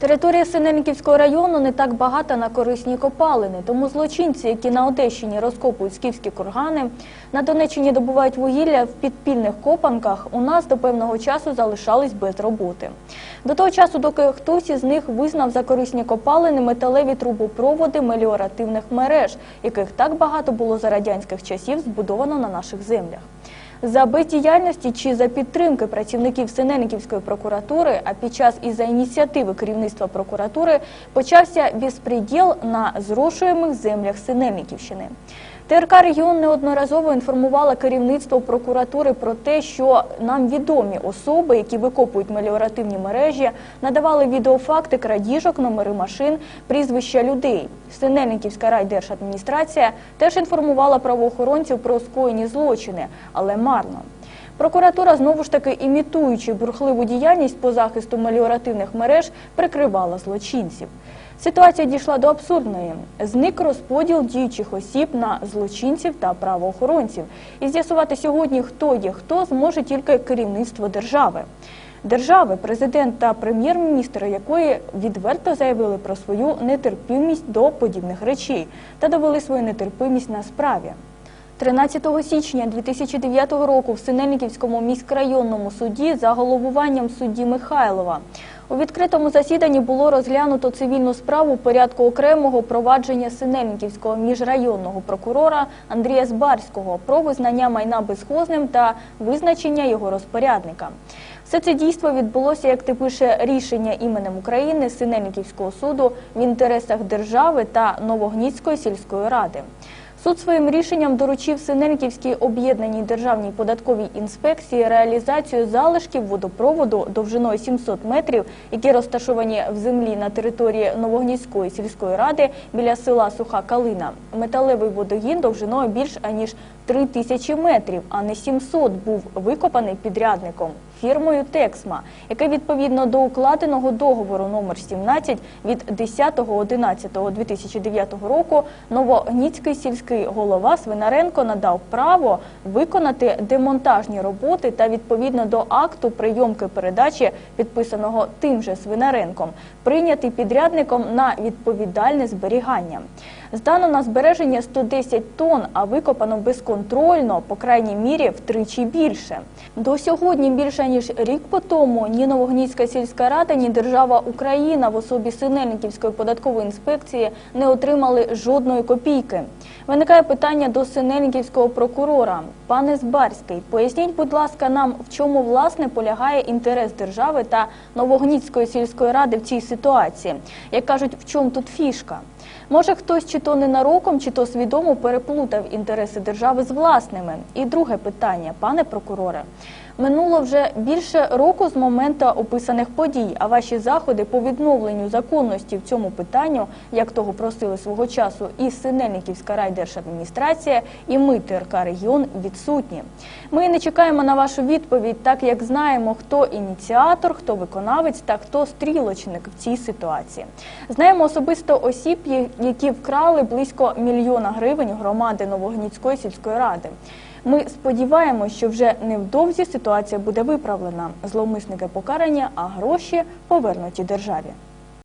Територія Синельниківського району не так багата на корисні копалини, тому злочинці, які на Одещині розкопують скіфські кургани, на Донеччині добувають вугілля в підпільних копанках, у нас до певного часу залишались без роботи. До того часу, доки хтось із них визнав за корисні копалини металеві трубопроводи меліоративних мереж, яких так багато було за радянських часів збудовано на наших землях. За бездіяльності чи за підтримки працівників Синельниківської прокуратури, а під час і за ініціативи керівництва прокуратури почався безпреділ на зрошуємих землях Синельниківщини. ТРК регіон неодноразово інформувала керівництво прокуратури про те, що нам відомі особи, які викопують меліоративні мережі, надавали відеофакти крадіжок, номери машин, прізвища людей. Синельниківська райдержадміністрація теж інформувала правоохоронців про скоєні злочини, але марно. Прокуратура знову ж таки імітуючи бурхливу діяльність по захисту меліоративних мереж, прикривала злочинців. Ситуація дійшла до абсурдної. Зник розподіл діючих осіб на злочинців та правоохоронців. І з'ясувати сьогодні, хто є хто, зможе тільки керівництво держави. Держави, президент та прем'єр-міністр якої відверто заявили про свою нетерпимість до подібних речей та довели свою нетерпимість на справі. 13 січня 2009 року в Синельниківському міськрайонному суді за головуванням судді Михайлова у відкритому засіданні було розглянуто цивільну справу порядку окремого провадження Синельниківського міжрайонного прокурора Андрія Збарського про визнання майна безхозним та визначення його розпорядника. Все це дійство відбулося, як ти пише, рішення іменем України Синельниківського суду в інтересах держави та Новогніцької сільської ради. Суд своїм рішенням доручив Синельківській об'єднаній державній податковій інспекції реалізацію залишків водопроводу довжиною 700 метрів, які розташовані в землі на території Новогнізької сільської ради біля села Суха Калина. Металевий водогін довжиною більш аніж 3 тисячі метрів, а не 700 був викопаний підрядником фірмою Тексма, яке відповідно до укладеного договору номер 17 від 10.11.2009 року Новогніцький сільський голова Свинаренко надав право виконати демонтажні роботи та відповідно до акту прийомки передачі, підписаного тим же Свинаренком, прийнятий підрядником на відповідальне зберігання. Здано на збереження 110 тонн, а викопано безконтрольно, по крайній мірі, втричі більше. До сьогодні більше ніж рік по тому ні Новогнізька сільська рада, ні держава Україна в особі Синельниківської податкової інспекції не отримали жодної копійки. Виникає питання до Синельниківського прокурора. Пане Збарський, поясніть, будь ласка, нам, в чому власне полягає інтерес держави та Новогнізької сільської ради в цій ситуації. Як кажуть, в чому тут фішка? Може, хтось чи то ненароком, чи то свідомо переплутав інтереси держави з власними. І друге питання, пане прокуроре. Минуло вже більше року з моменту описаних подій, а ваші заходи по відновленню законності в цьому питанню, як того просили свого часу, і Синельниківська райдержадміністрація, і ми, ТРК регіон, відсутні. Ми не чекаємо на вашу відповідь, так як знаємо, хто ініціатор, хто виконавець та хто стрілочник в цій ситуації. Знаємо особисто осіб, які вкрали близько мільйона гривень громади Новогніцької сільської ради. Ми сподіваємося, що вже невдовзі ситуація буде виправлена. Зловмисники покарані, а гроші повернуті державі.